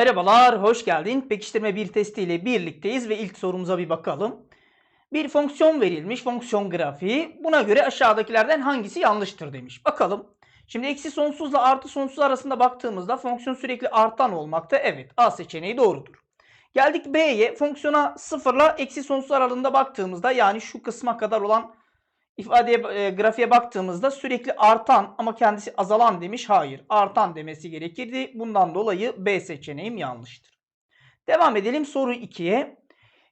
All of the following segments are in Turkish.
Merhabalar, hoş geldin. Pekiştirme bir testiyle birlikteyiz ve ilk sorumuza bir bakalım. Bir fonksiyon verilmiş, fonksiyon grafiği. Buna göre aşağıdakilerden hangisi yanlıştır demiş. Bakalım. Şimdi eksi sonsuzla artı sonsuz arasında baktığımızda fonksiyon sürekli artan olmakta. Evet, A seçeneği doğrudur. Geldik B'ye. Fonksiyona sıfırla eksi sonsuz aralığında baktığımızda yani şu kısma kadar olan ifadeye, e, grafiğe baktığımızda sürekli artan ama kendisi azalan demiş. Hayır, artan demesi gerekirdi. Bundan dolayı B seçeneğim yanlıştır. Devam edelim soru 2'ye.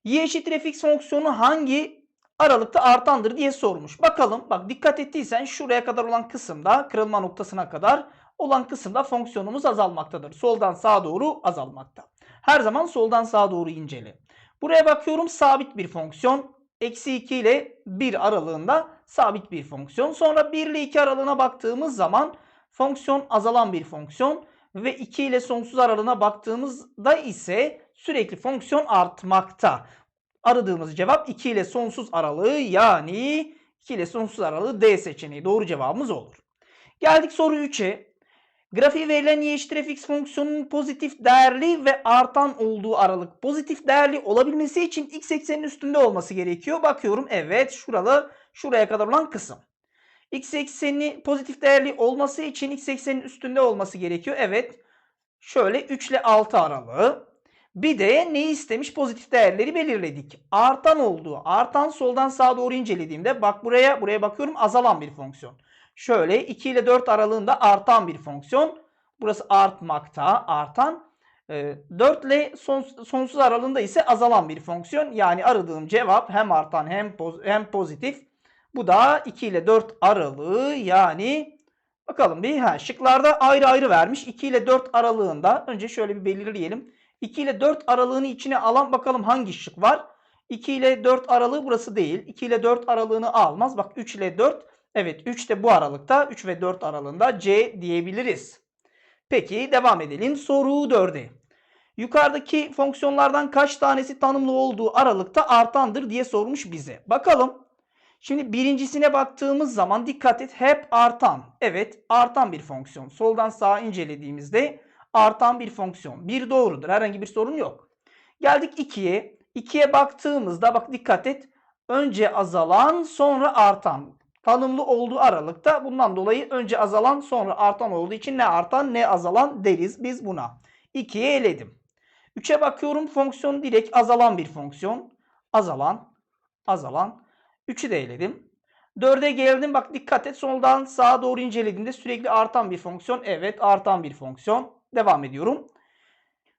Y eşittir fx fonksiyonu hangi aralıkta artandır diye sormuş. Bakalım bak dikkat ettiysen şuraya kadar olan kısımda kırılma noktasına kadar olan kısımda fonksiyonumuz azalmaktadır. Soldan sağa doğru azalmakta. Her zaman soldan sağa doğru incele. Buraya bakıyorum sabit bir fonksiyon. Eksi 2 ile 1 aralığında sabit bir fonksiyon. Sonra 1 ile 2 aralığına baktığımız zaman fonksiyon azalan bir fonksiyon. Ve 2 ile sonsuz aralığına baktığımızda ise sürekli fonksiyon artmakta. Aradığımız cevap 2 ile sonsuz aralığı yani 2 ile sonsuz aralığı D seçeneği doğru cevabımız olur. Geldik soru 3'e. Grafiği verilen y eşittir fx fonksiyonunun pozitif değerli ve artan olduğu aralık. Pozitif değerli olabilmesi için x eksenin üstünde olması gerekiyor. Bakıyorum evet şuralı şuraya kadar olan kısım. x ekseni pozitif değerli olması için x eksenin üstünde olması gerekiyor. Evet şöyle 3 ile 6 aralığı. Bir de ne istemiş? Pozitif değerleri belirledik. Artan olduğu, artan soldan sağa doğru incelediğimde bak buraya buraya bakıyorum azalan bir fonksiyon. Şöyle 2 ile 4 aralığında artan bir fonksiyon. Burası artmakta, artan. 4 ile sonsuz aralığında ise azalan bir fonksiyon. Yani aradığım cevap hem artan hem hem pozitif. Bu da 2 ile 4 aralığı yani bakalım bir ha, şıklarda ayrı ayrı vermiş. 2 ile 4 aralığında önce şöyle bir belirleyelim. 2 ile 4 aralığını içine alan bakalım hangi şık var. 2 ile 4 aralığı burası değil. 2 ile 4 aralığını almaz. Bak 3 ile 4. Evet 3 de bu aralıkta. 3 ve 4 aralığında C diyebiliriz. Peki devam edelim. Soru 4'e. Yukarıdaki fonksiyonlardan kaç tanesi tanımlı olduğu aralıkta artandır diye sormuş bize. Bakalım. Şimdi birincisine baktığımız zaman dikkat et hep artan. Evet artan bir fonksiyon. Soldan sağa incelediğimizde artan bir fonksiyon. Bir doğrudur. Herhangi bir sorun yok. Geldik 2'ye. 2'ye baktığımızda bak dikkat et. Önce azalan sonra artan. Tanımlı olduğu aralıkta bundan dolayı önce azalan sonra artan olduğu için ne artan ne azalan deriz biz buna. 2'ye eledim. 3'e bakıyorum fonksiyon direkt azalan bir fonksiyon. Azalan, azalan. 3'ü de eledim. 4'e geldim bak dikkat et soldan sağa doğru incelediğimde sürekli artan bir fonksiyon. Evet artan bir fonksiyon. Devam ediyorum.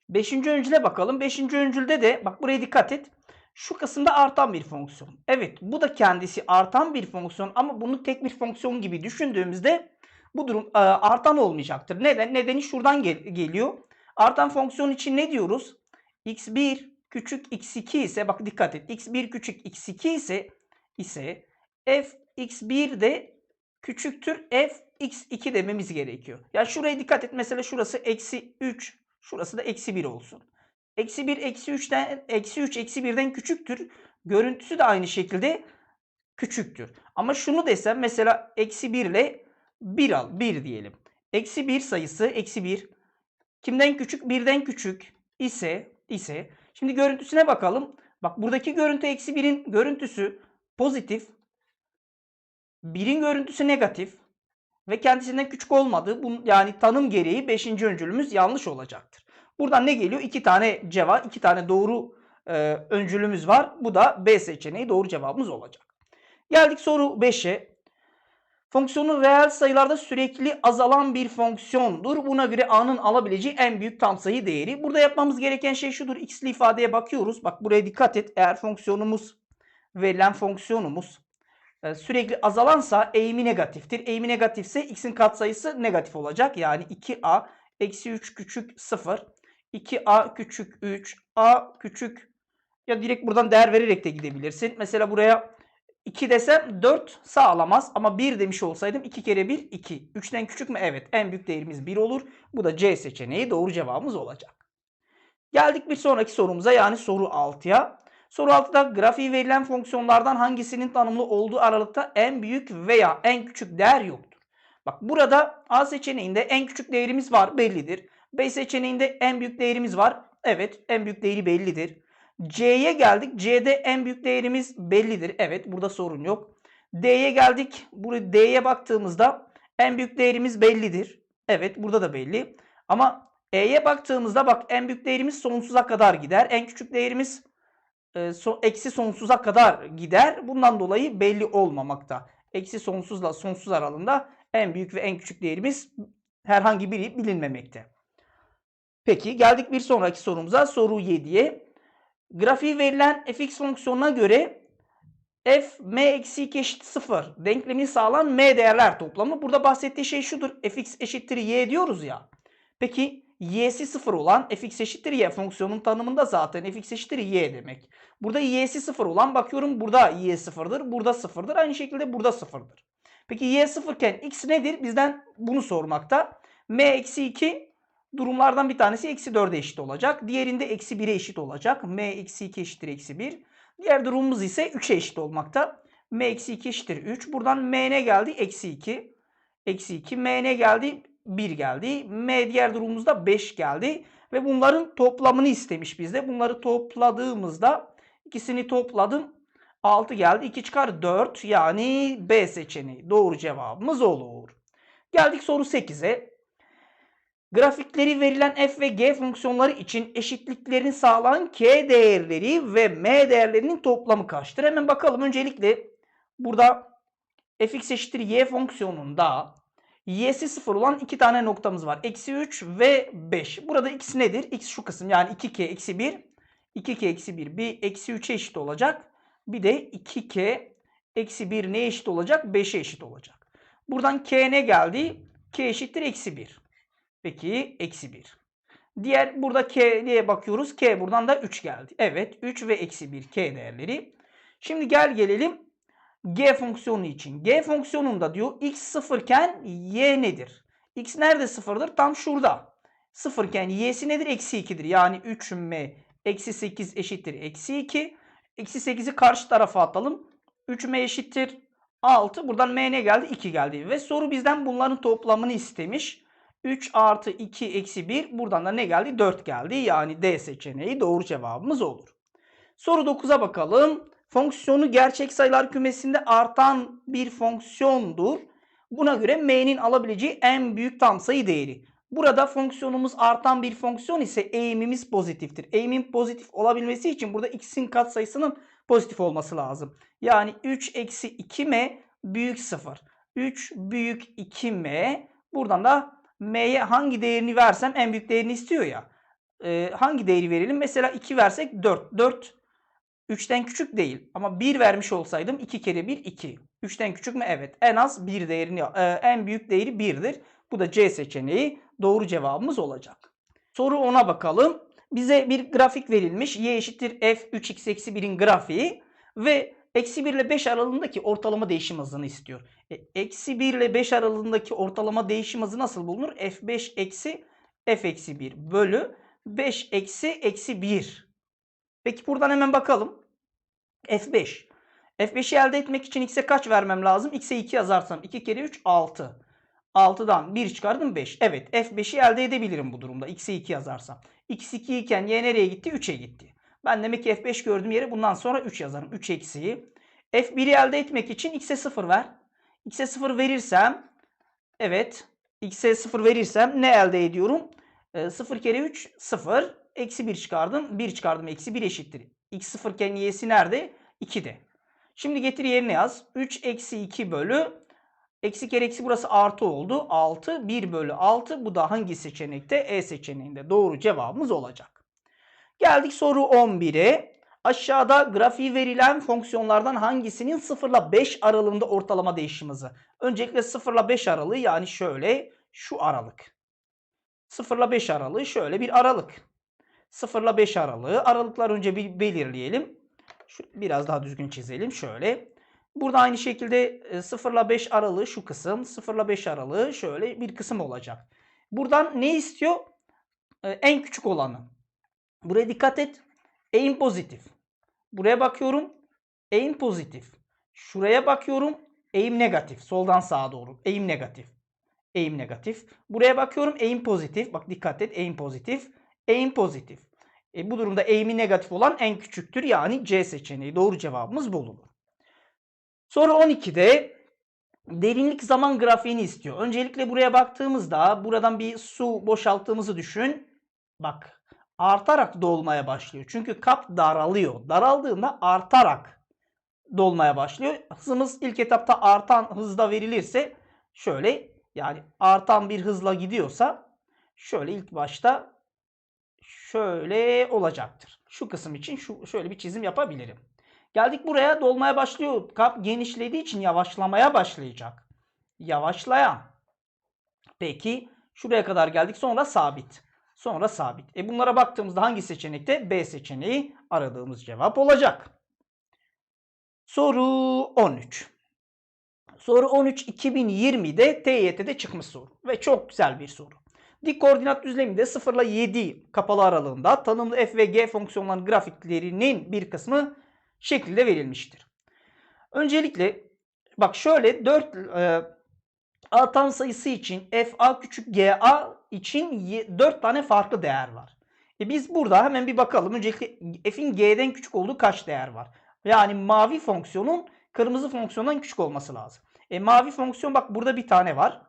Beşinci öncüle bakalım. Beşinci öncülde de bak buraya dikkat et. Şu kısımda artan bir fonksiyon. Evet bu da kendisi artan bir fonksiyon ama bunu tek bir fonksiyon gibi düşündüğümüzde bu durum e, artan olmayacaktır. Neden? Nedeni şuradan gel geliyor. Artan fonksiyon için ne diyoruz? x1 küçük x2 ise bak dikkat et. x1 küçük x2 ise ise f x1 de küçüktür f x2 dememiz gerekiyor. Ya şuraya dikkat et. Mesela şurası eksi 3. Şurası da eksi 1 olsun. Eksi 1 eksi 3'ten eksi 3 eksi 1'den küçüktür. Görüntüsü de aynı şekilde küçüktür. Ama şunu desem mesela eksi 1 ile 1 al. 1 diyelim. Eksi 1 sayısı eksi 1. Kimden küçük? 1'den küçük ise ise. Şimdi görüntüsüne bakalım. Bak buradaki görüntü eksi 1'in görüntüsü pozitif. 1'in görüntüsü negatif ve kendisinden küçük olmadığı bu, yani tanım gereği 5. öncülümüz yanlış olacaktır. Buradan ne geliyor? 2 tane cevap, 2 tane doğru e, öncülümüz var. Bu da B seçeneği doğru cevabımız olacak. Geldik soru 5'e. Fonksiyonun reel sayılarda sürekli azalan bir fonksiyondur. Buna göre A'nın alabileceği en büyük tam sayı değeri. Burada yapmamız gereken şey şudur. X'li ifadeye bakıyoruz. Bak buraya dikkat et. Eğer fonksiyonumuz verilen fonksiyonumuz e, sürekli azalansa eğimi negatiftir. Eğimi negatifse x'in katsayısı negatif olacak. Yani 2a eksi 3 küçük 0. 2a küçük 3. a küçük ya direkt buradan değer vererek de gidebilirsin. Mesela buraya 2 desem 4 sağlamaz ama 1 demiş olsaydım 2 kere 1 2. 3'ten küçük mü? Evet. En büyük değerimiz 1 olur. Bu da C seçeneği doğru cevabımız olacak. Geldik bir sonraki sorumuza yani soru 6'ya. Soru 6'da grafiği verilen fonksiyonlardan hangisinin tanımlı olduğu aralıkta en büyük veya en küçük değer yoktur. Bak burada A seçeneğinde en küçük değerimiz var bellidir. B seçeneğinde en büyük değerimiz var. Evet en büyük değeri bellidir. C'ye geldik. C'de en büyük değerimiz bellidir. Evet burada sorun yok. D'ye geldik. Burada D'ye baktığımızda en büyük değerimiz bellidir. Evet burada da belli. Ama E'ye baktığımızda bak en büyük değerimiz sonsuza kadar gider. En küçük değerimiz e, so, eksi sonsuza kadar gider. Bundan dolayı belli olmamakta. Eksi sonsuzla sonsuz aralığında en büyük ve en küçük değerimiz herhangi biri bilinmemekte. Peki geldik bir sonraki sorumuza. Soru 7'ye. Grafiği verilen fx fonksiyonuna göre f m eksi 2 eşit 0 denklemini sağlayan m değerler toplamı. Burada bahsettiği şey şudur. fx eşittir y diyoruz ya. Peki y'si 0 olan fx eşittir y fonksiyonun tanımında zaten fx eşittir y demek. Burada y'si 0 olan bakıyorum burada y 0'dır. Burada 0'dır. Aynı şekilde burada 0'dır. Peki y 0 iken x nedir? Bizden bunu sormakta. m eksi 2 durumlardan bir tanesi eksi 4'e eşit olacak. Diğerinde eksi 1'e eşit olacak. m eksi 2 eşittir eksi 1. Diğer durumumuz ise 3'e eşit olmakta. m eksi 2 eşittir 3. Buradan m ne geldi? Eksi 2. Eksi 2. m ne geldi? 1 geldi. M diğer durumumuzda 5 geldi. Ve bunların toplamını istemiş bizde. Bunları topladığımızda ikisini topladım. 6 geldi. 2 çıkar 4. Yani B seçeneği. Doğru cevabımız olur. Geldik soru 8'e. Grafikleri verilen f ve g fonksiyonları için eşitliklerini sağlayan k değerleri ve m değerlerinin toplamı kaçtır? Hemen bakalım. Öncelikle burada fx eşittir y fonksiyonunda y'si 0 olan iki tane noktamız var. Eksi 3 ve 5. Burada ikisi nedir? x şu kısım yani 2k eksi 1. 2k eksi 1 bir eksi 3'e eşit olacak. Bir de 2k eksi 1 neye eşit olacak? 5'e eşit olacak. Buradan k ne geldi? k eşittir eksi 1. Peki eksi 1. Diğer burada k'ye bakıyoruz. K buradan da 3 geldi. Evet 3 ve eksi 1 k değerleri. Şimdi gel gelelim g fonksiyonu için. G fonksiyonunda diyor x 0 iken y nedir? x nerede 0'dır? Tam şurada. 0 iken y'si nedir? Eksi 2'dir. Yani 3m eksi 8 eşittir eksi 2. Eksi 8'i karşı tarafa atalım. 3m eşittir 6. Buradan m ne geldi? 2 geldi. Ve soru bizden bunların toplamını istemiş. 3 artı 2 eksi 1. Buradan da ne geldi? 4 geldi. Yani D seçeneği doğru cevabımız olur. Soru 9'a bakalım. Fonksiyonu gerçek sayılar kümesinde artan bir fonksiyondur. Buna göre m'nin alabileceği en büyük tam sayı değeri. Burada fonksiyonumuz artan bir fonksiyon ise eğimimiz pozitiftir. Eğimin pozitif olabilmesi için burada x'in katsayısının pozitif olması lazım. Yani 3 eksi 2m büyük 0. 3 büyük 2m. Buradan da m'ye hangi değerini versem en büyük değerini istiyor ya. Ee, hangi değeri verelim? Mesela 2 versek 4. 4 3'ten küçük değil. Ama 1 vermiş olsaydım 2 kere 1 2. 3'ten küçük mü? Evet. En az 1 değerini e, en büyük değeri 1'dir. Bu da C seçeneği doğru cevabımız olacak. Soru 10'a bakalım. Bize bir grafik verilmiş. Y eşittir f 3x eksi 1'in grafiği ve eksi 1 ile 5 aralığındaki ortalama değişim hızını istiyor. E, eksi 1 ile 5 aralığındaki ortalama değişim hızı nasıl bulunur? f5 eksi f eksi 1 bölü 5 eksi eksi 1. Peki buradan hemen bakalım. F5. F5'i elde etmek için x'e kaç vermem lazım? x'e 2 yazarsam 2 kere 3 6. 6'dan 1 çıkardım 5. Evet F5'i elde edebilirim bu durumda. X'e 2 yazarsam. X 2 iken Y nereye gitti? 3'e gitti. Ben demek ki F5 gördüğüm yere bundan sonra 3 yazarım. 3 eksiği. F1'i elde etmek için X'e 0 ver. X'e 0 verirsem evet X'e 0 verirsem ne elde ediyorum? E, 0 kere 3 0. Eksi 1 çıkardım. 1 çıkardım. Eksi 1 eşittir. X 0 iken Y'si nerede? 2'de. Şimdi getir yerine yaz. 3 eksi 2 bölü Eksi kere eksi burası artı oldu. 6 1 bölü 6 bu da hangi seçenekte? E seçeneğinde doğru cevabımız olacak. Geldik soru 11'e. Aşağıda grafiği verilen fonksiyonlardan hangisinin 0 ile 5 aralığında ortalama değişim hızı? Öncelikle 0 ile 5 aralığı yani şöyle şu aralık. 0 ile 5 aralığı şöyle bir aralık. 0 ile 5 aralığı aralıklar önce bir belirleyelim. Şu, biraz daha düzgün çizelim şöyle. Burada aynı şekilde 0 ile 5 aralığı şu kısım. 0 ile 5 aralığı şöyle bir kısım olacak. Buradan ne istiyor? E, en küçük olanı. Buraya dikkat et. Eğim pozitif. Buraya bakıyorum. Eğim pozitif. Şuraya bakıyorum. Eğim negatif. Soldan sağa doğru. Eğim negatif. Eğim negatif. Buraya bakıyorum eğim pozitif. Bak dikkat et eğim pozitif. Eğim pozitif. E, bu durumda eğimi negatif olan en küçüktür. Yani C seçeneği. Doğru cevabımız bu olur. Soru 12'de derinlik zaman grafiğini istiyor. Öncelikle buraya baktığımızda buradan bir su boşalttığımızı düşün. Bak artarak dolmaya başlıyor. Çünkü kap daralıyor. Daraldığında artarak dolmaya başlıyor. Hızımız ilk etapta artan hızda verilirse şöyle yani artan bir hızla gidiyorsa şöyle ilk başta şöyle olacaktır. Şu kısım için şu şöyle bir çizim yapabilirim. Geldik buraya dolmaya başlıyor. Kap genişlediği için yavaşlamaya başlayacak. Yavaşlayan. Peki şuraya kadar geldik. Sonra sabit. Sonra sabit. E bunlara baktığımızda hangi seçenekte? B seçeneği aradığımız cevap olacak. Soru 13. Soru 13 2020'de TYT'de çıkmış soru. Ve çok güzel bir soru. Dik koordinat düzleminde 0 ile 7 kapalı aralığında tanımlı f ve g fonksiyonlarının grafiklerinin bir kısmı şekilde verilmiştir. Öncelikle bak şöyle 4 e, a tam sayısı için f a küçük g a için 4 tane farklı değer var. E biz burada hemen bir bakalım. Öncelikle f'in g'den küçük olduğu kaç değer var? Yani mavi fonksiyonun kırmızı fonksiyondan küçük olması lazım. E mavi fonksiyon bak burada bir tane var.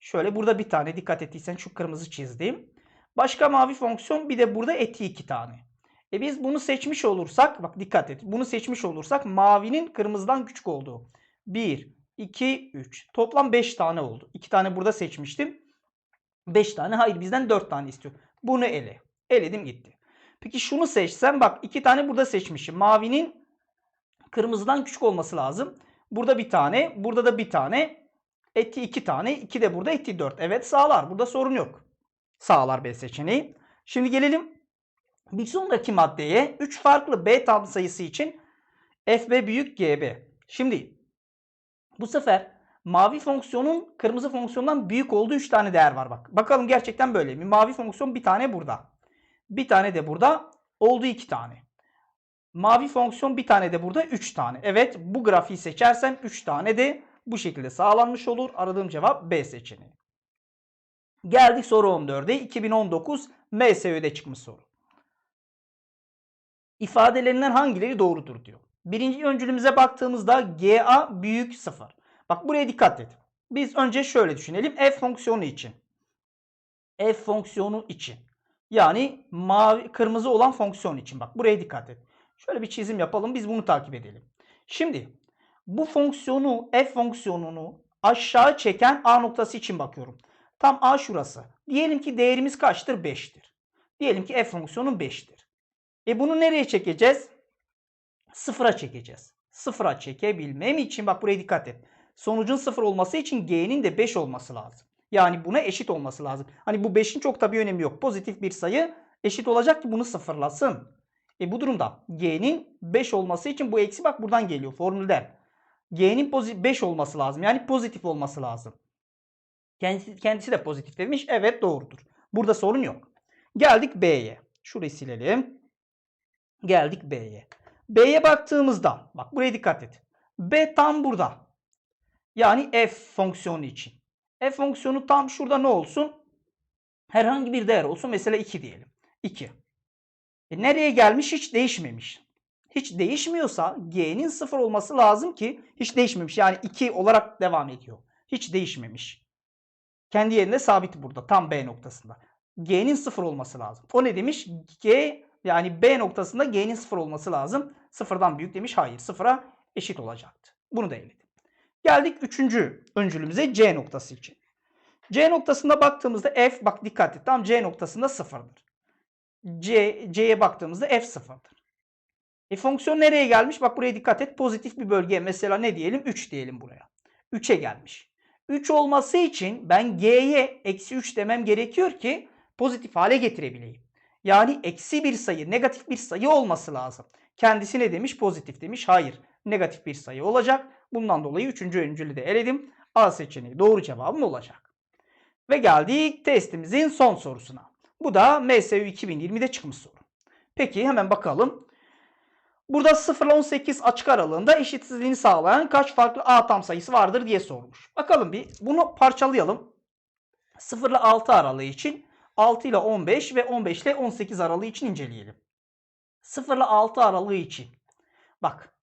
Şöyle burada bir tane dikkat ettiysen şu kırmızı çizdim. Başka mavi fonksiyon bir de burada eti iki tane. E biz bunu seçmiş olursak bak dikkat et. Bunu seçmiş olursak mavinin kırmızıdan küçük olduğu. 1, 2, 3. Toplam 5 tane oldu. 2 tane burada seçmiştim. 5 tane hayır bizden 4 tane istiyor. Bunu ele. Eledim gitti. Peki şunu seçsem bak 2 tane burada seçmişim. Mavinin kırmızıdan küçük olması lazım. Burada bir tane. Burada da bir tane. Eti 2 tane. 2 de burada eti 4. Evet sağlar. Burada sorun yok. Sağlar B seçeneği. Şimdi gelelim bir sonraki maddeye 3 farklı B tam sayısı için FB büyük GB. Şimdi bu sefer mavi fonksiyonun kırmızı fonksiyondan büyük olduğu 3 tane değer var bak. Bakalım gerçekten böyle mi? Mavi fonksiyon bir tane burada. Bir tane de burada. Oldu 2 tane. Mavi fonksiyon bir tane de burada 3 tane. Evet bu grafiği seçersem 3 tane de bu şekilde sağlanmış olur. Aradığım cevap B seçeneği. Geldik soru 14'e. 2019 MSÖ'de çıkmış soru. İfadelerinden hangileri doğrudur diyor. Birinci öncülümüze baktığımızda GA büyük 0. Bak buraya dikkat et. Biz önce şöyle düşünelim. F fonksiyonu için. F fonksiyonu için. Yani mavi kırmızı olan fonksiyon için. Bak buraya dikkat et. Şöyle bir çizim yapalım. Biz bunu takip edelim. Şimdi bu fonksiyonu F fonksiyonunu aşağı çeken A noktası için bakıyorum. Tam A şurası. Diyelim ki değerimiz kaçtır? 5'tir. Diyelim ki F fonksiyonu 5'tir. E bunu nereye çekeceğiz? Sıfıra çekeceğiz. Sıfıra çekebilmem için bak buraya dikkat et. Sonucun sıfır olması için G'nin de 5 olması lazım. Yani buna eşit olması lazım. Hani bu 5'in çok tabii önemi yok. Pozitif bir sayı eşit olacak ki bunu sıfırlasın. E bu durumda G'nin 5 olması için bu eksi bak buradan geliyor formülden. G'nin 5 olması lazım. Yani pozitif olması lazım. Kendisi, kendisi de pozitif demiş. Evet doğrudur. Burada sorun yok. Geldik B'ye. Şurayı silelim. Geldik B'ye. B'ye baktığımızda bak buraya dikkat et. B tam burada. Yani f fonksiyonu için. F fonksiyonu tam şurada ne olsun? Herhangi bir değer olsun. Mesela 2 diyelim. 2. E nereye gelmiş? Hiç değişmemiş. Hiç değişmiyorsa g'nin 0 olması lazım ki hiç değişmemiş. Yani 2 olarak devam ediyor. Hiç değişmemiş. Kendi yerinde sabit burada. Tam B noktasında. G'nin 0 olması lazım. O ne demiş? G yani B noktasında G'nin 0 olması lazım. Sıfırdan büyük demiş. Hayır. Sıfıra eşit olacaktı. Bunu da eledim. Geldik üçüncü öncülümüze C noktası için. C noktasında baktığımızda F bak dikkat et. Tam C noktasında sıfırdır. C, C'ye baktığımızda F sıfırdır. E fonksiyon nereye gelmiş? Bak buraya dikkat et. Pozitif bir bölgeye mesela ne diyelim? 3 diyelim buraya. 3'e gelmiş. 3 olması için ben G'ye eksi 3 demem gerekiyor ki pozitif hale getirebileyim. Yani eksi bir sayı, negatif bir sayı olması lazım. Kendisi ne demiş? Pozitif demiş. Hayır. Negatif bir sayı olacak. Bundan dolayı üçüncü öncülü de eledim. A seçeneği doğru cevabım olacak. Ve geldik testimizin son sorusuna. Bu da MSU 2020'de çıkmış soru. Peki hemen bakalım. Burada 0 ile 18 açık aralığında eşitsizliğini sağlayan kaç farklı A tam sayısı vardır diye sormuş. Bakalım bir bunu parçalayalım. 0 ile 6 aralığı için 6 ile 15 ve 15 ile 18 aralığı için inceleyelim. 0 ile 6 aralığı için. Bak.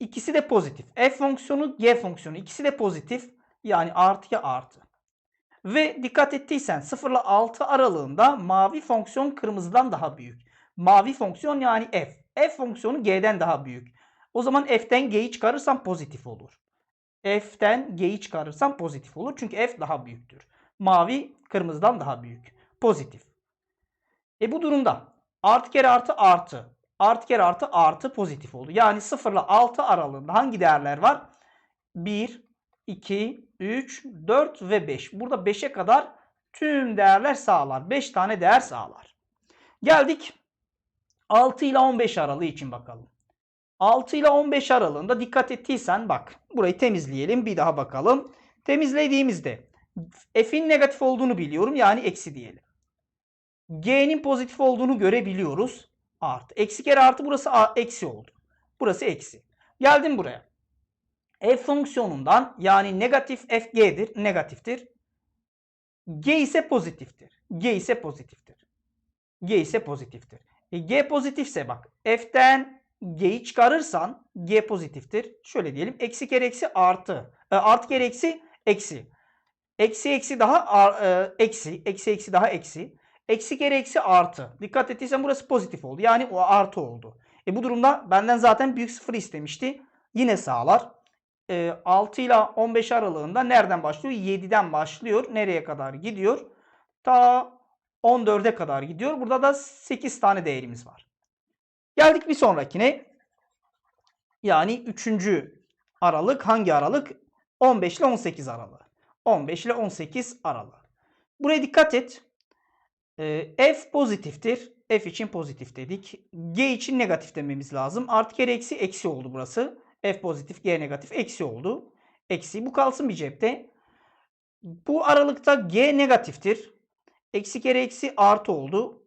ikisi de pozitif. F fonksiyonu, G fonksiyonu ikisi de pozitif. Yani artıya artı. Ve dikkat ettiysen 0 ile 6 aralığında mavi fonksiyon kırmızıdan daha büyük. Mavi fonksiyon yani F. F fonksiyonu G'den daha büyük. O zaman F'ten G'yi çıkarırsam pozitif olur. F'ten G'yi çıkarırsam pozitif olur. Çünkü F daha büyüktür. Mavi kırmızıdan daha büyük. Pozitif. E bu durumda artı kere artı artı. Artı kere artı artı pozitif oldu. Yani 0 ile 6 aralığında hangi değerler var? 1, 2, 3, 4 ve 5. Burada 5'e kadar tüm değerler sağlar. 5 tane değer sağlar. Geldik 6 ile 15 aralığı için bakalım. 6 ile 15 aralığında dikkat ettiysen bak burayı temizleyelim bir daha bakalım. Temizlediğimizde f'in negatif olduğunu biliyorum yani eksi diyelim. G'nin pozitif olduğunu görebiliyoruz. Artı. Eksi kere artı burası a- eksi oldu. Burası eksi. Geldim buraya. F fonksiyonundan yani negatif f g'dir. Negatiftir. G ise pozitiftir. G ise pozitiftir. G ise pozitiftir. E, G pozitifse bak f'ten G'yi çıkarırsan G pozitiftir. Şöyle diyelim. Eksi kere eksi artı. E, artı kere eksi eksi. Eksi eksi daha e, eksi. Eksi eksi daha eksi. Eksi kere eksi artı. Dikkat ettiysen burası pozitif oldu. Yani o artı oldu. E bu durumda benden zaten büyük sıfır istemişti. Yine sağlar. E, 6 ile 15 aralığında nereden başlıyor? 7'den başlıyor. Nereye kadar gidiyor? Ta 14'e kadar gidiyor. Burada da 8 tane değerimiz var. Geldik bir sonrakine. Yani 3. aralık hangi aralık? 15 ile 18 aralığı. 15 ile 18 aralığı. Buraya dikkat et. Ee, F pozitiftir. F için pozitif dedik. G için negatif dememiz lazım. Artı kere eksi eksi oldu burası. F pozitif, G negatif eksi oldu. Eksi. Bu kalsın bir cepte. Bu aralıkta G negatiftir. Eksi kere eksi artı oldu.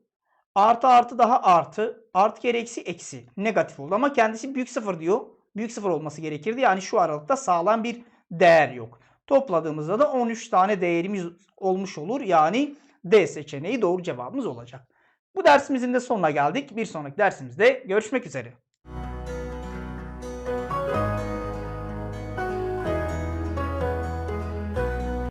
Artı artı daha artı. Artı kere eksi eksi. Negatif oldu ama kendisi büyük sıfır diyor. Büyük sıfır olması gerekirdi. Yani şu aralıkta sağlam bir değer yok. Topladığımızda da 13 tane değerimiz olmuş olur. Yani D seçeneği doğru cevabımız olacak. Bu dersimizin de sonuna geldik. Bir sonraki dersimizde görüşmek üzere.